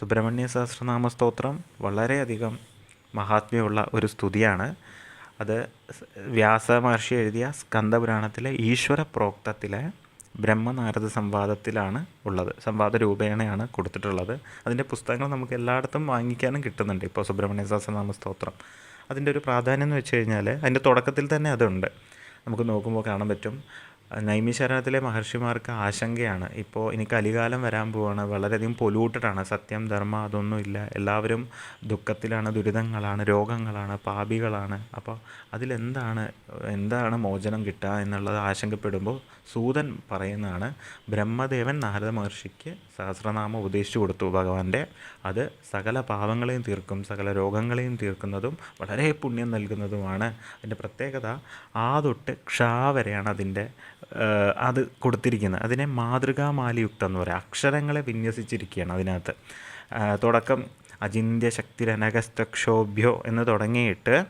സുബ്രഹ്മണ്യ സഹസ്രനാമ സ്തോത്രം വളരെയധികം മഹാത്മ്യമുള്ള ഒരു സ്തുതിയാണ്. അത് വ്യാസ മഹർഷി എഴുതിയ സ്കന്ദപുരാണത്തിലെ ഈശ്വര പ്രോക്തത്തിലെ ബ്രഹ്മനാരദ സംവാദത്തിലാണ് ഉള്ളത്. സംവാദ രൂപേണയാണ് കൊടുത്തിട്ടുള്ളത്. അതിന്റെ പുസ്തകങ്ങൾ നമുക്ക് എല്ലായിടത്തും വാങ്ങിക്കാനും കിട്ടുന്നുണ്ട് ഇപ്പോൾ സുബ്രഹ്മണ്യ സഹസ്രനാമ സ്തോത്രം അതിന്റെ ഒരു പ്രാധാന്യം എന്ന് വെച്ച് കഴിഞ്ഞാൽ അതിന്റെ തുടക്കത്തിൽ തന്നെ അതുണ്ട്. നമുക്ക് നോക്കുമ്പോൾ കാണാൻ പറ്റും. നൈമിശരണത്തിലെ മഹർഷിമാർക്ക് ആശങ്കയാണ്. ഇപ്പോൾ ഇനി കലികാലം വരാൻ പോവാണ്. വളരെയധികം പൊല്യൂട്ടഡാണ് സത്യം ധർമ്മം അതൊന്നുമില്ല എല്ലാവരും ദുഃഖത്തിലാണ് ദുരിതങ്ങളാണ് രോഗങ്ങളാണ് പാപികളാണ്. അപ്പോൾ അതിലെന്താണ് എന്താണ് മോചനം കിട്ടുക എന്നുള്ളത് ആശങ്കപ്പെടുമ്പോൾ സൂതൻ പറയുന്നതാണ് ബ്രഹ്മദേവൻ നാരദ മഹർഷിക്ക് സഹസ്രനാമം ഉപദേശിച്ചു കൊടുത്തു ഭഗവാന്റെ. അത് സകല പാപങ്ങളെയും തീർക്കും സകല രോഗങ്ങളെയും തീർക്കുന്നതും വളരെ പുണ്യം നൽകുന്നതുമാണ്. അതിന്റെ പ്രത്യേകത ആ തൊട്ട് ക്ഷാ വരെയാണ് അതിന്റെ അത് കൊടുത്തിരിക്കുന്നത്. അതിനെ മാതൃകാമാലിയുക്തം എന്ന് പറയാം. അക്ഷരങ്ങളെ വിന്യസിച്ചിരിക്കുകയാണ് അതിനകത്ത്. തുടക്കം അചിന്യ ശക്തിരനകസ്തക്ഷോഭ്യോ എന്ന് തുടങ്ങിയിട്ട്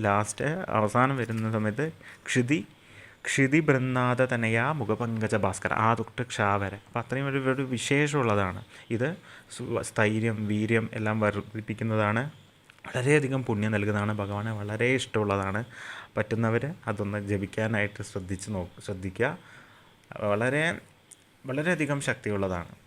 ലാസ്റ്റ് അവസാനം വരുന്ന സമയത്ത് ക്ഷിതി ക്ഷിതി ബൃന്നാഥ തനയാ മുഖപങ്കജ ഭാസ്കർ ആ തൊട്ട് ക്ഷാ വരെ അപ്പം അത്രയും ഒരു ഒരു വിശേഷമുള്ളതാണ്. ഇത് സ്ഥൈര്യം വീര്യം എല്ലാം വർദ്ധിപ്പിക്കുന്നതാണ് വളരെയധികം പുണ്യം നൽകുന്നതാണ്. ഭഗവാനെ വളരെ ഇഷ്ടമുള്ളതാണ്. പറ്റുന്നവർ അതൊന്ന് ജപിക്കാനായിട്ട് ശ്രദ്ധിച്ച് നോ ശ്രദ്ധിക്കുക. വളരെ വളരെയധികം ശക്തിയുള്ളതാണ്.